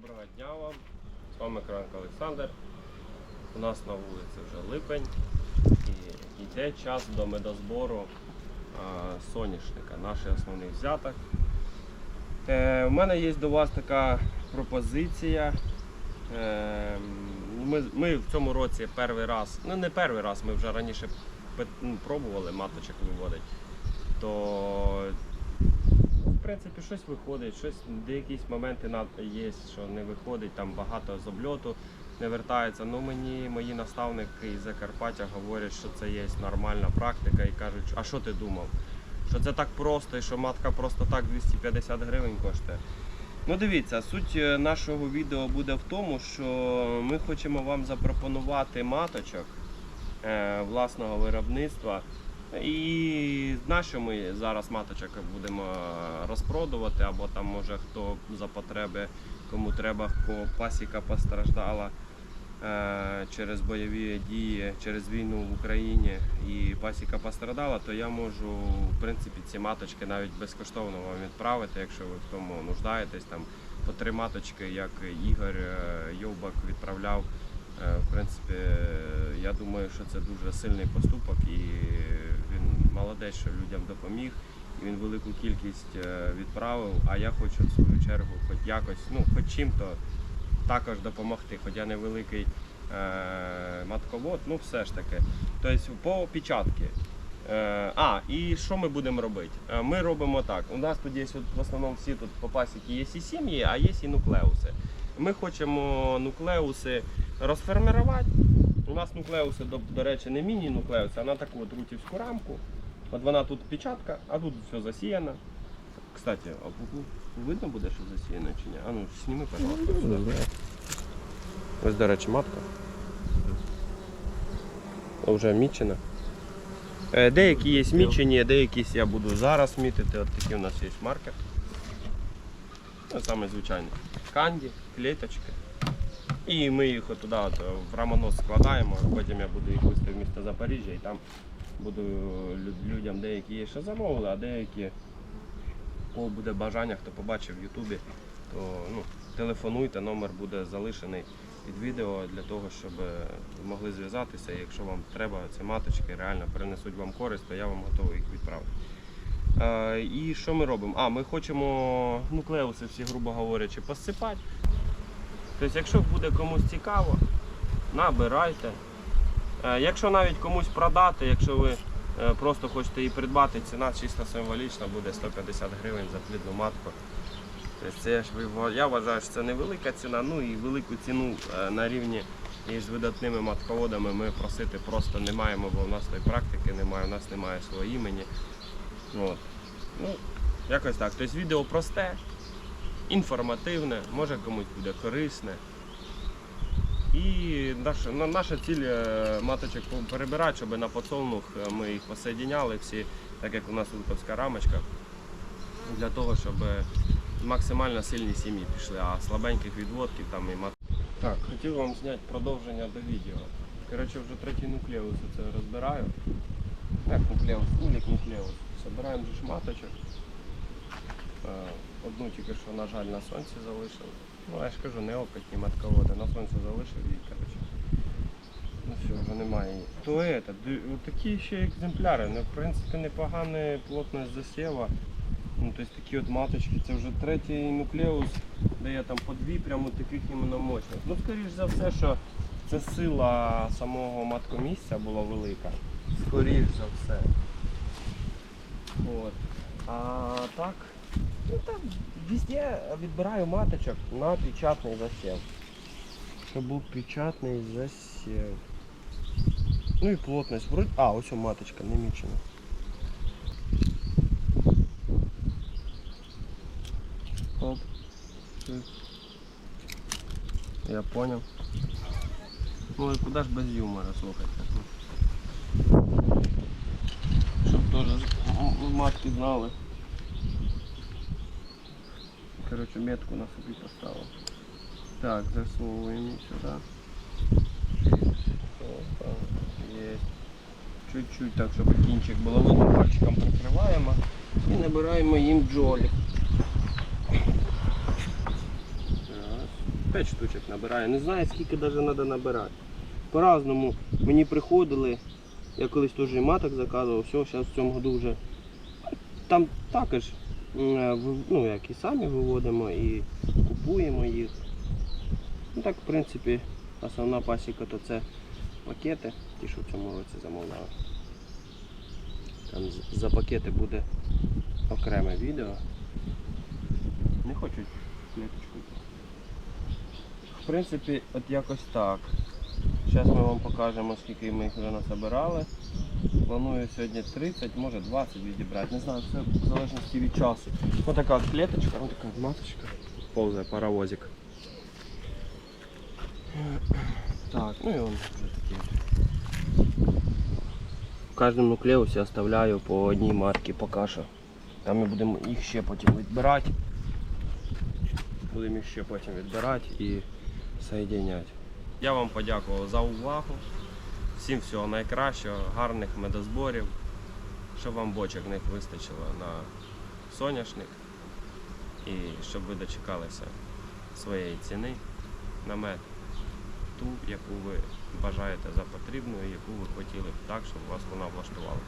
Доброго дня вам. З вами Кранко Олександр. У нас на вулиці вже липень і йде час до медозбору соняшника, наш основний взяток. Е, у мене є до вас така пропозиція. Е, ми, ми в цьому році перший раз, ну не перший раз, ми вже раніше ну, пробували маточок виводити. То принципі, щось виходить, щось де якісь моменти є, що не виходить, там багато з обльоту не вертається. Ну мені мої наставники із Закарпаття говорять, що це є нормальна практика і кажуть, а що ти думав? Що це так просто і що матка просто так 250 гривень коштує. Ну дивіться, суть е, нашого відео буде в тому, що ми хочемо вам запропонувати маточок е, власного виробництва. І на що ми зараз маточок будемо розпродувати, або там може хто за потреби, кому треба, кого пасіка постраждала е, через бойові дії, через війну в Україні і пасіка пострадала, то я можу в принципі ці маточки навіть безкоштовно вам відправити, якщо ви в тому нуждаєтесь. Там по три маточки, як Ігор е, Йовбак відправляв. Е, В принципі, я думаю, що це дуже сильний поступок і молодець, що людям допоміг. І він велику кількість е, відправив. А я хочу в свою чергу, хоч якось, ну хоч чим-то також допомогти. Хоч я невеликий е, матковод, ну все ж таки. Тобто по печатки. Е, а, і що ми будемо робити? Е, Ми робимо так. У нас тут є в основному всі тут по пасіки є і сім'ї, а є і нуклеуси. Ми хочемо нуклеуси розформувати. У нас нуклеуси, до, до речі, не міні-нуклеуси, а на таку от рутівську рамку. От вона тут печатка, а тут все засіяно. Кстати, а видно буде, що засіяно чи ні? А ну, сніми, пожалуйста. Ось, до речі, матка. Вже мічена. Е, Деякі є мічені, деякі я буду зараз мітити. От такий у нас є маркер. Ну, саме звичайний. Канді, клеточки. І ми їх туди в рамонос складаємо, потім я буду їх вести в місто Запоріжжя і там буду людям деякі ще замовили, а деякі, кого буде бажання, хто побачив в Ютубі, то ну, телефонуйте, номер буде залишений під відео для того, щоб е, могли зв'язатися. Якщо вам треба ці маточки, реально принесуть вам користь, то я вам готовий їх відправити. Е, і що ми робимо? А, ми хочемо нуклеуси всі, грубо говорячи, посипати. Тобто, якщо буде комусь цікаво, набирайте. Е, Якщо навіть комусь продати, якщо ви е, просто хочете її придбати, ціна чисто символічна буде 150 гривень за плідну матку. Тобто це ж я вважаю, що це невелика ціна, ну і велику ціну е, на рівні із видатними матководами ми просити просто не маємо, бо у нас тої практики немає, у нас немає свого імені. От. Ну, якось так. Тобто відео просте, інформативне, може комусь буде корисне. І наша, на- наша ціль е, маточок перебирати, щоб на подсолнух е, ми їх посоєдиняли всі, так як у нас липовська рамочка, для того, щоб е, максимально сильні сім'ї пішли, а слабеньких відводків там і мат. Так, хотів вам зняти продовження до відео. Коротше, вже третій нуклеус це розбираю. Як нуклеус, улік нуклеус. Собираємо маточок. Одну тільки що, на жаль, на сонці залишив. Ну, я ж кажу, неопитні матководи. На сонці залишив її, коротше. Ну все, вже немає її. То это, такі ще екземпляри. Ну, в принципі, непогана плотність засєва. Ну, тобто такі от маточки, це вже третій нуклеус, де я там по дві прямо таких іменно мощних. Ну, скоріш за все, що це сила самого маткомісця була велика. Скоріш за все. От. А так, ну там везде відбираю маточок на печатний засів. Щоб був печатний засів. Ну і плотність. Вроді... А, ось маточка не мічена. Оп. Я понял. Ну и куда ж без юмора, слухайте. Щоб теж матки знали. Короче, метку на собі поставив. Так, засовуємо сюди. Чуть-чуть так, щоб кінчик було видно, пальчиком прикриваємо і набираємо їм джолік. Раз. 5 штучок набирає. Не знаю, скільки навіть треба набирати. По-разному. Мені приходили, я колись теж і маток заказував, все, зараз в цьому году вже. Там також ну, як і самі виводимо, і купуємо їх. Ну так, в принципі, основна пасіка то це пакети, ті, що в цьому році замовляли. Там за пакети буде окреме відео. Не хочуть клеточку. В принципі, от якось так. Зараз ми вам покажемо, скільки ми їх вже насобирали. Планую сьогодні 30, може 20 відібрати. Не знаю, все в залежності від часу. Ось така клеточка, ось така маточка. Повзає паровозик. Так, ну і он вже такий. В кожному клеусі оставляю по одній матці поки що. Там ми будемо їх ще потім відбирати. Будемо їх ще потім відбирати і соєдиняти. Я вам подякував за увагу. Всім всього найкращого, гарних медозборів, щоб вам бочок них вистачило на соняшник і щоб ви дочекалися своєї ціни на мед, ту, яку ви бажаєте за потрібною, яку ви хотіли б так, щоб вас вона влаштувала.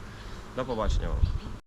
До побачення вам.